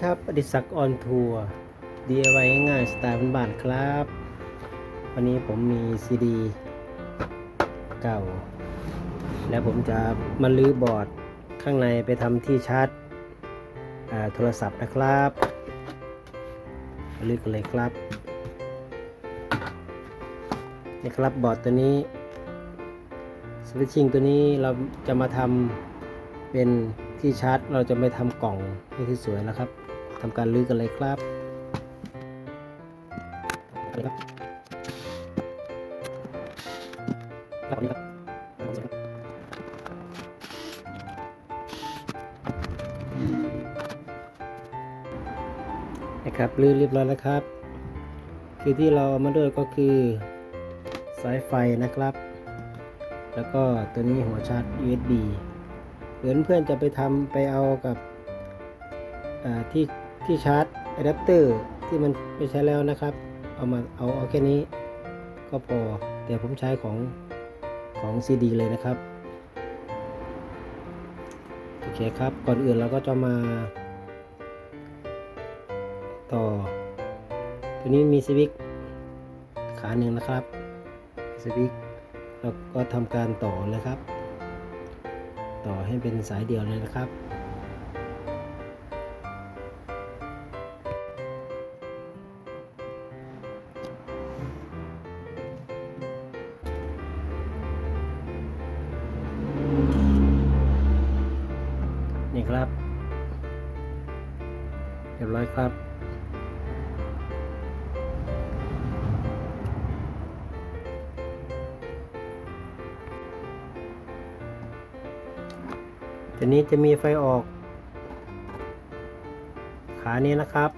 ครับอดิศักดิ์ออนทัวร์ DIY ง่ายสไตล์บ้านๆครับ วันนี้ผมมีซีดีเก่า แล้วผมจะมาลื้อบอร์ดข้างในไปทำที่ชาร์จโทรศัพท์นะครับลื้อกันเลยครับนี่ครับบอร์ดตัวนี้สวิตชิ่งตัวนี้เราจะมาทำเป็นที่ชาร์จเราจะไม่ทำกล่องให้ที่สวยนะครับ ทำการลื้อกันเลยครับครับครับนะครับลื้อเรียบร้อยแล้วครับ คือที่เราเอามาด้วยก็คือสายไฟนะครับ แล้วก็ตัวนี้หัวชาร์จ USB เพื่อนเพื่อนจะไปทำไปเอากับที่ ที่ชาร์จอะแดปเตอร์ที่มันไม่ใช้แล้วนะครับ เอามาเอาเอาแค่นี้ ก็พอแต่ผมใช้ของของ CD เลยนะครับโอเคครับก่อนอื่นเราก็จะมา ต่อ ตัวนี้มีสวิกขาหนึ่งนะครับสวิกเราก็ทำการต่อเลยครับ ต่อให้เป็นสายเดียวเลยนะครับ รียบร้อยครับ ทีนี้จะมีไฟออก ขานี้นะครับ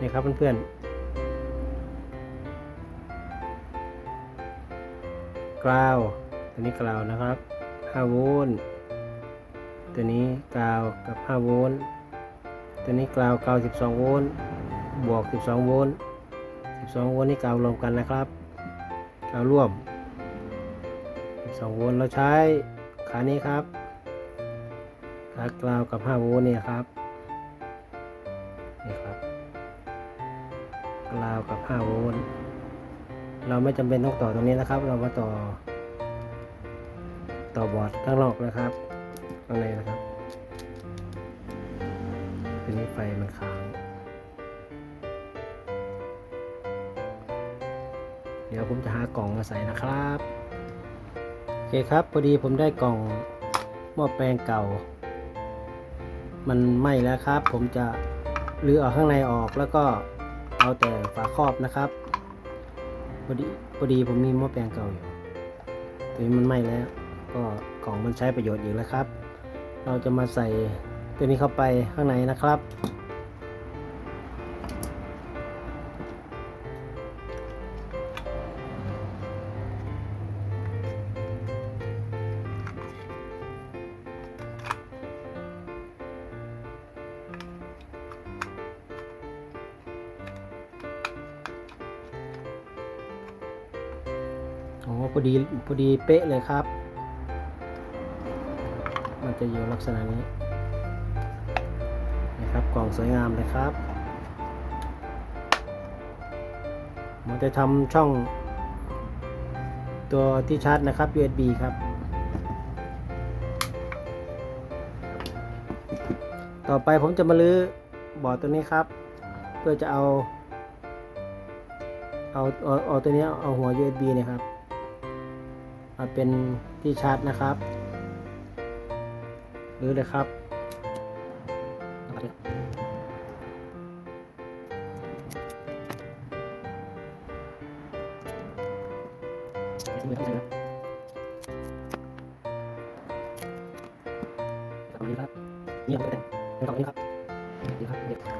นี่ครับเพื่อนๆกราวตัวนี้กราวนะครับ5โวลต์ตัวนี้กราวกับ5โวลต์ ตัวนี้กราวกาว 12 โวลต์บวก 12 โวลต์12 โวลต์นี่กราวรวมกันนะครับกราวร่วม 12 โวลต์เราใช้ขานี้ครับขากราวกับ 5 โวลต์เนี่ยครับนี่ครับกราวกับ 5 โวลต์เราไม่จำเป็นต้องต่อตรงนี้นะครับ เรามาต่อ ต่อบอร์ดข้างนอกนะครับข้างในนะครับีนี้ไฟมันค้าง เดี๋ยวผมจะหากล่องมาใส่นะครับ โอเคครับพอดีผมได้กล่องหม้อแปลงเก่า มันไหม้แล้วครับ ผมจะรื้อเอาข้างในออกแล้วก็เอาแต่ฝาครอบนะครับพอดีพอดีผมมีหม้อแปลงเก่าอยู่ตัวนี้มันไหม้แล้ว ก็กล่องมันใช้ประโยชน์อยู่แล้วครับ เราจะมาใส่ ตัวนี้เข้าไปข้างในนะครับ โอ้พอดีพอดีเป๊ะเลยครับ มันจะอยู่ลักษณะนี้ กล่องสวยงามเลยครับมันจะทำช่อง ตัวที่ชาร์จนะครับ USB ครับ ต่อไปผมจะมาลื้อบอร์ดตัวนี้ครับ เพื่อจะเอาเอาเอาเอาตัวนี้เอาหัว USB เนี่ยครับมาเป็นที่ชาร์จนะครับ หรือเลยครับ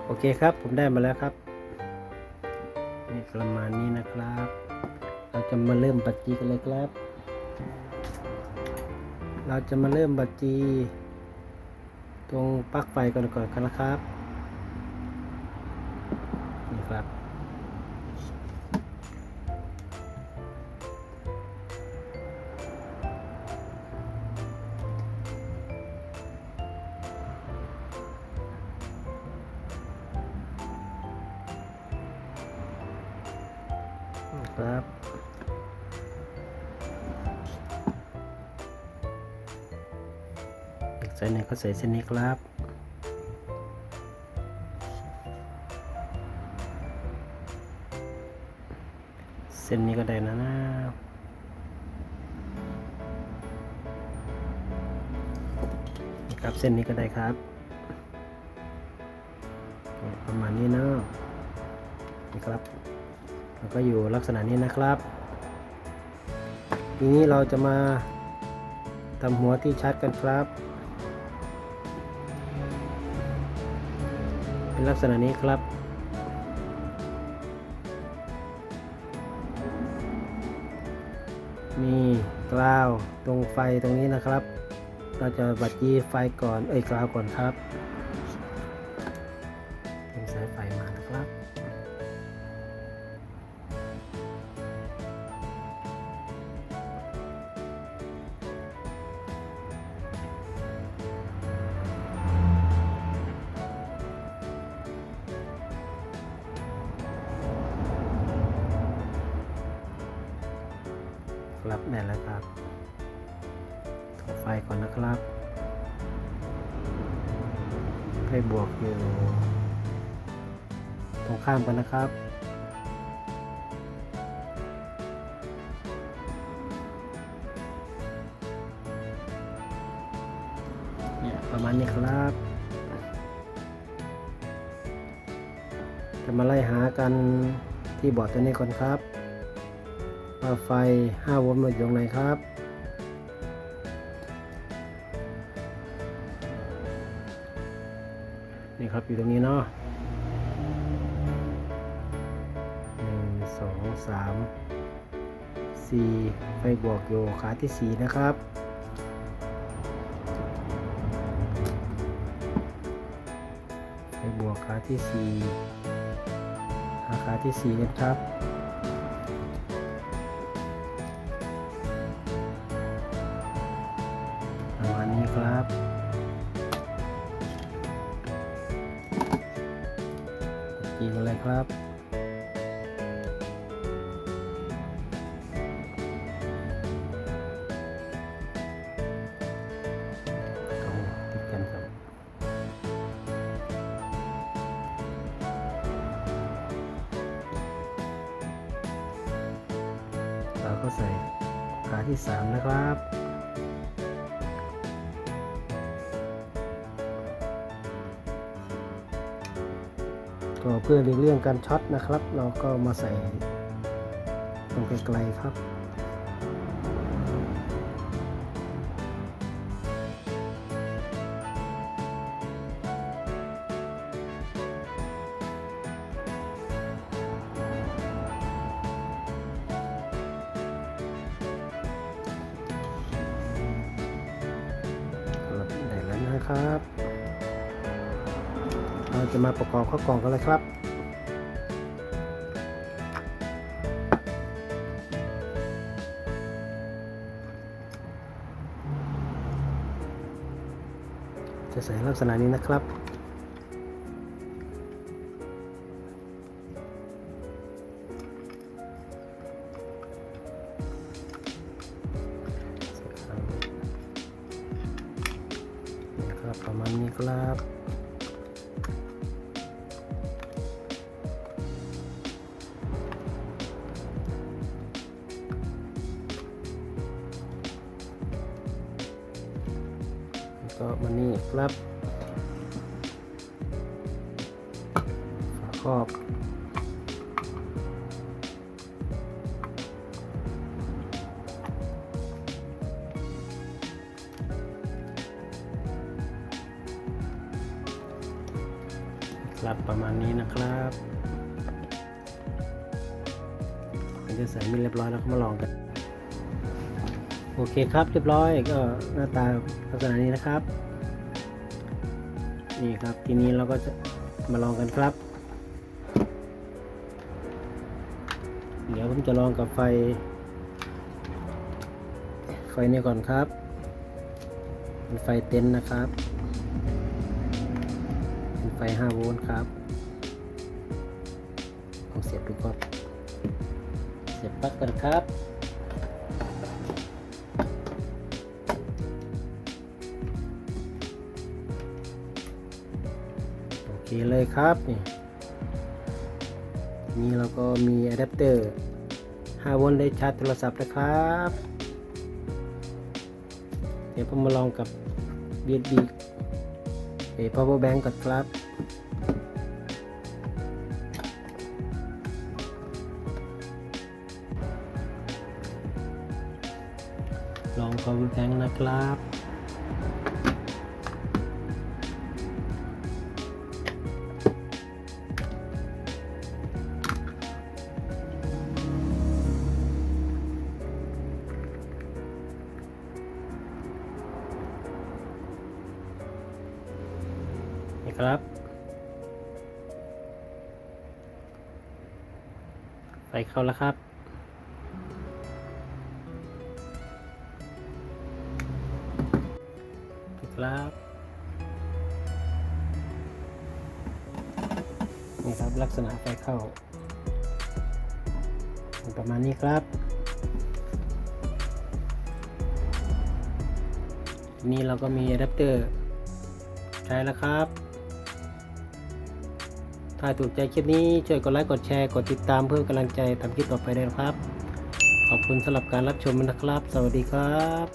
โอเคครับ ผมได้มาแล้วครับนี่ประมาณนี้นะครับ เราจะมาเริ่มบัจจีกันเลยครับ เราจะมาเริ่มบัจจี ตรงปลั๊กไฟก่อนก่อนกันนะครับ นี่ครับ ครับอีกสายหนึ่งก็ใส่เส้นนี้ครับเส้นนี้ก็ได้นะนะครับเส้นนี้ก็ได้ครับ ประมาณนี้เนาะนี่ครับ แล้วก็อยู่ลักษณะนี้นะครับ ทีนี้เราจะมาทำหัวที่ชัดกันครับ เป็นลักษณะนี้ครับมีกราวตรงไฟตรงนี้นะครับ เราจะบัดยีไฟก่อนเอ้ยกราวก่อนครับ ครับได้แล้วครับต่อไฟก่อนนะครับให้บวกอยู่ตรงข้ามกันนะครับเนี่ยประมาณนี้ครับ จะมาไล่หากันที่บอร์ดตัวนี้ก่อนครับ ว่าไฟ 5 โวลต์มาอยู่ตรงไหนครับนี่ครับอยู่ตรงนี้เนาะหนึ่งสองสามสี่ไฟบวกอยู่ขาที่สี่นะครับ ไฟบวกขาที่สี่หาขาที่สี่กันครับ นะครับเอาติดกันครับ เราก็ใส่ขาที่สามนะครับ ก็เพื่อหลีกเลี่ยงการช็อตนะครับ เราก็มาใส่ตรงไกลๆครับครับได้แล้วนะครับ เราจะมาประกอบข้าวกล่องกันเลยครับ จะใส่ลักษณะนี้นะครับใส่ข้างนี้นะครับประมาณนี้ครับ ก็มานี่ครับ ฝาครอบครับประมาณนี้นะครับเราจะใส่มิลเรียบร้อยแล้วก็มาลองกัน โอเคครับเรียบร้อยก็หน้าตาลักษณะนี้นะครับ นี่ครับทีนี้เราก็จะมาลองกันครับ เดี๋ยวผมจะลองกับไฟ ไฟนี้ก่อนครับเป็นไฟเต็นท์นะครับเป็นไฟ 5 โวลต์ครับลองเสียบดูครับสียบปลั๊กกันครับ เคเลยครับนี่นี่เราก็มีอะแดปเตอร์5โวลต์ได้ชาร์จโทรศัพท์นะครับ เดี๋ยวผมมาลองกับ USB เอ power bank ก่อนครับลอง power bank นะครับ ครับ ไฟเข้าแล้วครับนี่ครับนี่ครับลักษณะไฟเข้า ประมาณนี้ครับนี้เราก็มีอะแดปเตอร์ใช้แล้วครับ ถ้าถูกใจคลิปนี้ช่วยกดไลค์กดแชร์กดติดตามเพื่อกำลังใจทำคลิปต่อไปด้วยนะครับ ขอบคุณสำหรับการรับชมนะครับ สวัสดีครับ